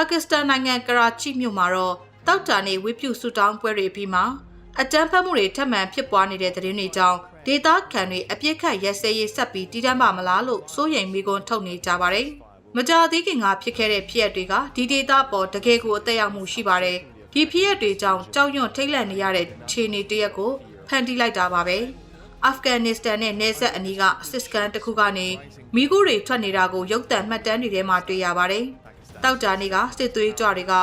ပါကစ္စတန်နိုင်ငံကရာချိမြို့မှာတော့တောက်တာနေဝိပုဆူတောင်းပွဲတွေပြီးမှအကြမ်းဖက်မှုတွေထပ်မံဖြစ်ပွားနေတဲ့သတင်းတွေကြောင့်ဒေသခံတွေအပြစ်ခတ်ရက်စဲရေးဆက်ပြီးတည်တံ့ပါမလားလို့စိုးရိမ်မိကွန်းထုတ်နေကြပါတယ်။မကြာသေးခင်ကဖြစ်ခဲ့တဲ့ဖြစ်ရပ်တွေကဒီဒေသပေါ်တကယ်ကိုအသက်ရောက်မှုရှိပါတယ်။ဒီဖြစ်ရပ်တွေကြောင့်ကြောက်ရွံ့ထိတ်လန့်နေရတဲ့ခြေနေတရက်ကိုဖန်တီးလိုက်တာပါပဲ။အာဖဂန်နစ္စတန်နဲ့နယ်စပ်အနီးကစစ်စကန်တစ်ခုကနေမိကူတွေထွက်နေတာကိုရုပ်သံမှတ်တမ်းတွေထဲမှာတွေ့ရပါတယ်။ တောက်ကြနေကစစ်သွေးကြွတွေက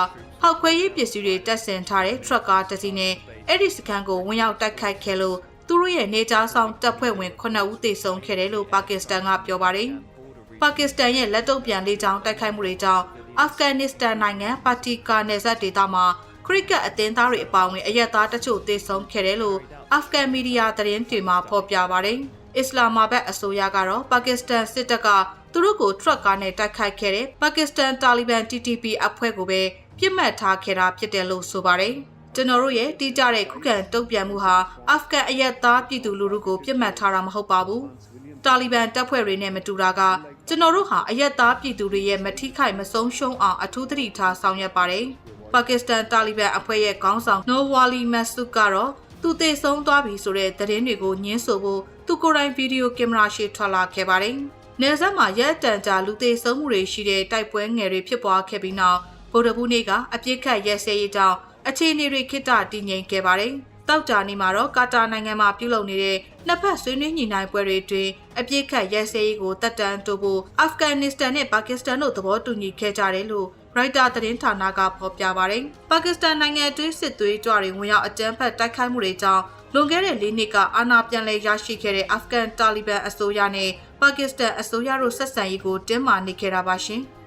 ဖောက်ခွဲရေးပစ္စည်းတွေတပ်ဆင်ထားတဲ့ထရက်ကားတစ်စီးနဲ့အဲ့ဒီစကန်ကိုဝင်ရောက်တိုက်ခိုက်ခဲ့လို့သူတို့ရဲ့နေကြားဆောင်တပ်ဖွဲ့ဝင်9ဦးသေဆုံးခဲ့တယ်လို့ပါကစ္စတန်ကပြောပါတယ်။ပါကစ္စတန်ရဲ့လက်တုပ်ပြန်လေးချောင်းတိုက်ခိုက်မှုတွေကြောင့်အာဖဂန်နစ္စတန်နိုင်ငံပါတီကာနယ်စပ်ဒေသမှာခရစ်ကတ်အသင်းသားတွေအပါအဝင်အရက်သားတချို့သေဆုံးခဲ့တယ်လို့အာဖဂန်မီဒီယာသတင်းတွေမှာဖော်ပြပါတယ်။ အစ္စလာမာဘတ်အစိုးရကတော့ပါကစ္စတန်စစ်တပ်ကသူတို့ကိုထရက်ကားနဲ့တိုက်ခိုက်ခဲ့တဲ့ပါကစ္စတန်တာလီဘန် TTP အဖွဲ့ကိုပဲပြစ်မှတ်ထားခဲ့တာဖြစ်တယ်လို့ဆိုပါတယ်။ကျွန်တော်တို့ရဲ့တိကျတဲ့ခုခံတုံ့ပြန်မှုဟာအာဖဂန်အရက်သားပြည်သူလူထုကိုပြစ်မှတ်ထားတာမဟုတ်ပါဘူး။တာလီဘန်တပ်ဖွဲ့တွေနဲ့မတူတာကကျွန်တော်တို့ဟာအရက်သားပြည်သူတွေရဲ့မထိခိုက်မဆုံးရှုံးအောင်အထူးသတိထားဆောင်ရွက်ပါတယ်။ပါကစ္စတန်တာလီဘန်အဖွဲ့ရဲ့ခေါင်းဆောင်နိုဝါလီမတ်ဆုကတော့သူသေဆုံးသွားပြီဆိုတဲ့သတင်းတွေကိုညှင်းဆိုဖို့သူ ကိုယ်တိုင်ဗီဒီယိုကင်မရာရှေ့ထွက်လာခဲ့ပါတယ်။နယ်စပ်မှာရက်တန်ကြာလူသေဆုံးမှုတွေရှိတဲ့တိုက်ပွဲငယ်တွေဖြစ်ပွားခဲ့ပြီးနောက်ဗုဒ္ဓဘူးနေ့ကအပြစ်ခတ်ရဲစဲရေးကြောင့်အခြေအနေတွေခိတ္တတည်ငြိမ်ခဲ့ပါတယ်။တောက်ကြနေမှာတော့ကာတာနိုင်ငံမှာပြုလုပ်နေတဲ့နှစ်ဖက်ဆွေးနွေးညှိနှိုင်းပွဲတွေအတွင်းအပြစ်ခတ်ရဲစဲရေးကိုတက်တန်းတိုးဖို့အာဖဂန်နစ္စတန်နဲ့ပါကစ္စတန်တို့သဘောတူညီခဲ့ကြတယ်လို့ရိုက်တာသတင်းဌာနကဖော်ပြပါတယ်။ပါကစ္စတန်နိုင်ငံအတွင်းစစ်သွေးကြွတွေဝင်ရောက်အကြမ်းဖက်တိုက်ခိုက်မှုတွေကြောင့် လွန်ခဲ့တဲ့၄နှစ်ကအာဏာပြန်လည်ရရှိခဲ့တဲ့အာဖဂန်တာလီဘန်အစိုးရနဲ့ပါကစ္စတန်အစိုးရတို့ဆက်ဆံရေးကိုတင်းမာနေခဲ့တာပါရှင်။